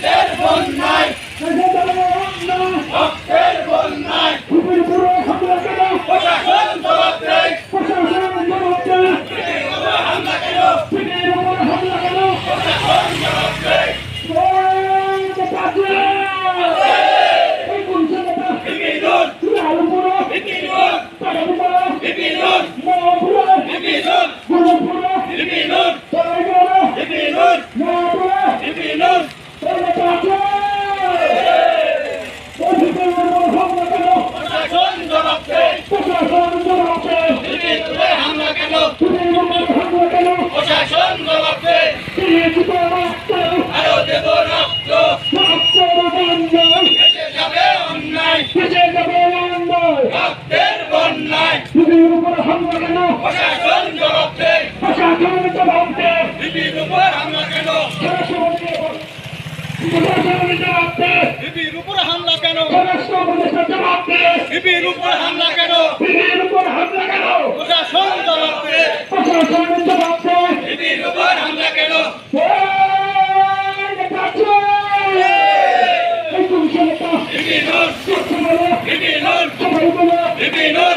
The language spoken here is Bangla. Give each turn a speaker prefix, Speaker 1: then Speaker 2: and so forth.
Speaker 1: Yeah. প্রশাসন জবাব দেয় বিপির উপর হামলা কেন বিপির উপর হামলা কেন? বিপির উপর হামলা কেন প্রশাসন জবাব দেয় বিপির উপর হামলা কেন বিপিনুর বিপিনুর বিপিনুর